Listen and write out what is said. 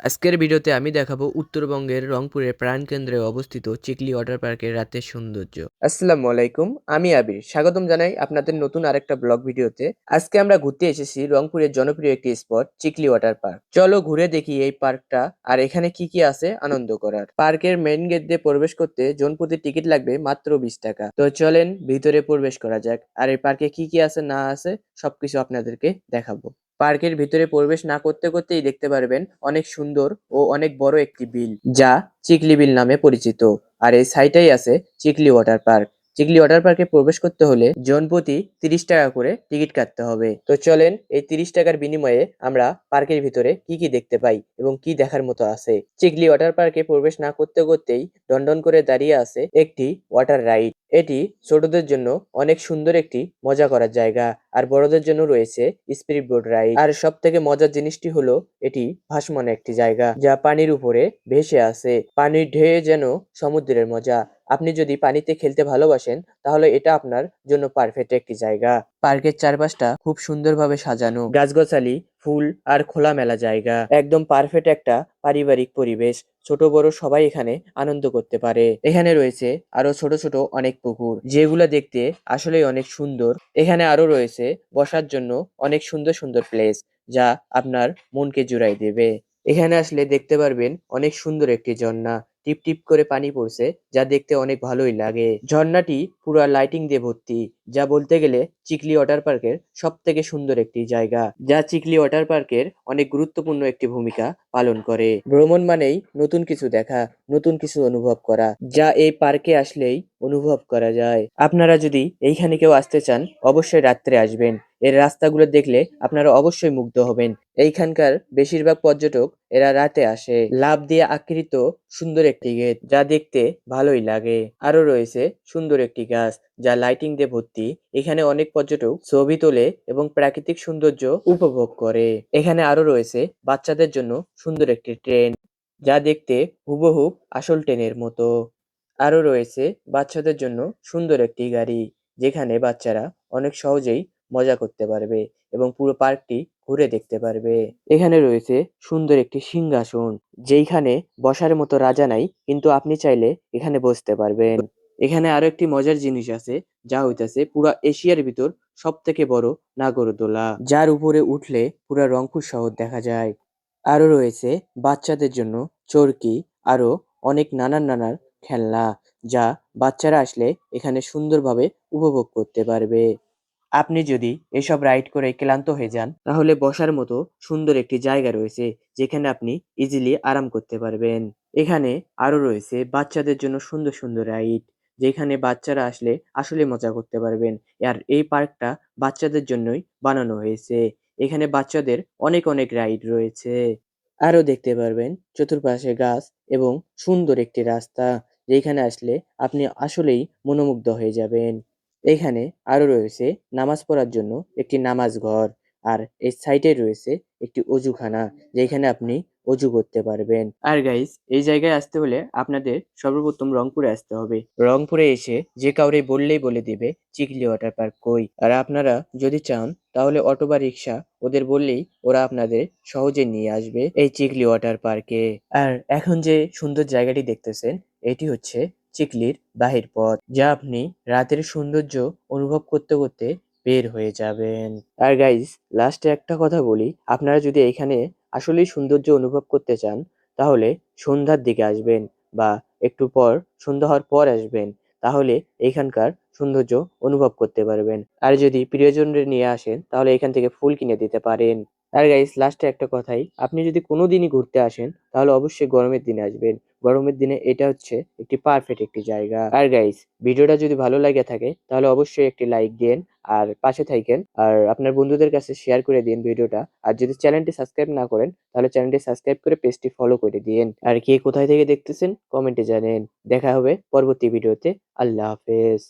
আজকের ভিডিওতে আমি দেখাবো উত্তরবঙ্গের রংপুরের প্রাণকেন্দ্রে অবস্থিত চিকলি ওয়াটার পার্কের রাতের সৌন্দর্য। আসসালামু আলাইকুম, আমি আবির। স্বাগতম জানাই আপনাদের নতুন আরেকটা ব্লগ ভিডিওতে। আজকে আমরা ঘুরতে এসেছি রংপুরের জনপ্রিয় একটি স্পট, চিকলি ওয়াটার পার্ক। চলো ঘুরে দেখি এই পার্কটা আর এখানে কি কি আছে আনন্দ করার। পার্কের মেইন গেট দিয়ে প্রবেশ করতে জনপ্রতি টিকিট লাগবে মাত্র বিশ টাকা। তো চলেন ভিতরে প্রবেশ করা যাক। আর এই পার্কে কি কি আছে না আছে সবকিছু আপনাদেরকে দেখাবো। পার্কের ভিতরে প্রবেশ না করতে করতেই দেখতে পারবেন অনেক সুন্দর ও অনেক বড় একটি বিল, যা চিকলি বিল নামে পরিচিত। আর এই সাইটেই আছে Chikli water park Chikli water পার্কে প্রবেশ করতে হলে জন প্রতি তিরিশ টাকা করে টিকিট কাটতে হবে। তো চলেন এই তিরিশ টাকার বিনিময়ে আমরা পার্কের ভিতরে কি কি দেখতে পাই এবং কি দেখার মতো আছে। চিকলি ওয়াটার পার্কে প্রবেশ না করতে করতেই দণ্ডন করে দাঁড়িয়ে আছে একটি ওয়াটার রাইড এটি ছোটদের জন্য অনেক সুন্দর একটি মজা করার জায়গা। আর বড়দের জন্য রয়েছে স্পিড বোর্ড রাইড আর সব থেকে মজার জিনিসটি হলো এটি ভাসমান একটি জায়গা, যা পানির উপরে ভেসে আছে পানির ঢেউ যেন সমুদ্রের মজা। আপনি যদি পানিতে খেলতে ভালোবাসেন, তাহলে এটা আপনার জন্য পারফেক্ট একটি জায়গা। পার্কের চারপাশটা খুব সুন্দরভাবে সাজানো। গাছগাছালি, ফুল আর খোলামেলা জায়গা। একদম পারফেক্ট একটা পারিবারিক পরিবেশ। ছোট, বড় সবাই এখানে আনন্দ করতে পারে। এখানে রয়েছে আরও ছোট ছোট অনেক পুকুর, যেগুলো দেখতে আসলেই অনেক সুন্দর। এখানে আরও রয়েছে বসার জন্য অনেক সুন্দর সুন্দর প্লেস যা আপনার মনকে জুড়াই দেবে। এখানে আসলে দেখতে পারবেন অনেক সুন্দর একটি ঝর্ণা। টিপ টিপ করে পানি পড়ছে যা দেখতে অনেক ভালোই লাগে। ঝর্ণাটি পুরো লাইটিং দিয়ে ভর্তি, যা বলতে গেলে চিকলি ওয়াটার পার্কের সব থেকে সুন্দর একটি জায়গা, যা চিকলি ওয়াটার পার্কের অনেক গুরুত্বপূর্ণ একটি ভূমিকা পালন করে। ভ্রমণ মানেই নতুন কিছু দেখা, নতুন কিছু অনুভব করা, যা এই পার্কে আসলেই অনুভব করা যায়। আপনারা যদি এইখানে কেউ আসতে চান, অবশ্যই রাত্রে আসবেন। এর রাস্তাগুলো দেখলে আপনারা অবশ্যই মুগ্ধ হবেন। এইখানকার বেশিরভাগ পর্যটক এরা রাতে আসে। লাভ দিয়ে আকৃত সুন্দর একটি গেট, যা দেখতে ভালোই লাগে। আরও রয়েছে সুন্দর একটি গাছ যা লাইটিং দিয়ে ভর্তি। এখানে অনেক পর্যটক ছবি তোলে এবং প্রাকৃতিক সৌন্দর্য উপভোগ করে। এখানে আরও রয়েছে বাচ্চাদের জন্য সুন্দর একটি ট্রেন যা দেখতে হুবহুব আসল ট্রেনের মতো। আরও রয়েছে বাচ্চাদের জন্য সুন্দর একটি গাড়ি যেখানে বাচ্চারা অনেক সহজেই মজা করতে পারবে এবং পুরো পার্কটি ঘুরে দেখতে পারবে। এখানে রয়েছে সুন্দর একটি সিংহাসন, যেইখানে বসার মতো রাজা নাই, কিন্তু আপনি চাইলে এখানে বসতে পারবেন। এখানে আরও একটি মজার জিনিস আছে, যা হইতাছে পুরা এশিয়ার ভিতর সব থেকে বড় নাগরদোলা, যার উপরে উঠলে পুরা রংপুর শহর দেখা যায়। আরও রয়েছে বাচ্চাদের জন্য চরকি, আরও অনেক নানান নানান খেলনা, যা বাচ্চারা আসলে এখানে সুন্দরভাবে উপভোগ করতে পারবে। আপনি যদি এসব রাইড করে ক্লান্ত হয়ে যান, তাহলে বসার মতো সুন্দর একটি জায়গা রয়েছে যেখানে আপনি ইজিলি আরাম করতে পারবেন। এখানে আরও রয়েছে বাচ্চাদের জন্য সুন্দর সুন্দর রাইড, যেখানে বাচ্চারা আসলে আসলে মজা করতে পারবেন। আর এই পার্কটা বাচ্চাদের জন্যই বানানো হয়েছে। এখানে বাচ্চাদের অনেক অনেক রাইড রয়েছে। আরও দেখতে পারবেন চতুর্পাশে গাছ এবং সুন্দর একটি রাস্তা, যেখানে আসলে আপনি আসলেই মনোমুগ্ধ হয়ে যাবেন। এখানে আরও রয়েছে নামাজ পড়ার জন্য একটি নামাজ ঘর আর এই সাইডে রয়েছে একটি অজুখানা যেখানে আপনি অজু করতে পারবেন। আর গাইস এই জায়গায় আসতে হলে আপনাদের সর্বপ্রথম রংপুরে আসতে হবে। রংপুরে এসে যে কাউরে বললেই বলে দিবে, চিকলি ওয়াটার পার্ক কই। আর আপনারা যদি চান, তাহলে অটো বা রিক্সা ওদের বললেই ওরা আপনাদের সহজে নিয়ে আসবে এই চিকলি ওয়াটার পার্কে। আর এখন যে সুন্দর জায়গাটি দেখতেছেন, এটি হচ্ছে চিকলির বাহির পথ, যা আপনি রাতের সৌন্দর্য অনুভব করতে করতে বের হয়ে যাবেন। আর গাইস লাস্টে একটা কথা বলি, আপনারা যদি এখানে আসলেই সৌন্দর্য অনুভব করতে চান, তাহলে সন্ধ্যার দিকে আসবেন বা একটু পর, সন্ধ্যা হওয়ার পর আসবেন, তাহলে এখানকার সৌন্দর্য অনুভব করতে পারবেন। আর যদি প্রিয়জনদের নিয়ে আসেন, তাহলে এখান থেকে ফুল কিনে দিতে পারেন। আর গাইস লাস্টে একটা কথাই, আপনি যদি কোনোদিনই ঘুরতে আসেন, তাহলে অবশ্যই গরমের দিনে আসবেন। গরমের দিনে এটা হচ্ছে একটি পারফেক্ট একটি জায়গা। আর গাইস ভিডিওটা যদি ভালো লাগে থাকে, তাহলে অবশ্যই একটি লাইক দেন আর পাশে থাকেন আর আপনার বন্ধুদের কাছে শেয়ার করে দিন ভিডিওটা। আর যদি চ্যানেলটি সাবস্ক্রাইব না করেন, তাহলে চ্যানেলটি সাবস্ক্রাইব করে পেজটি ফলো করে দিন আর কে কোথায় থেকে দেখতেছেন কমেন্টে জানেন। দেখা হবে পরবর্তী ভিডিওতে আল্লাহ হাফেজ।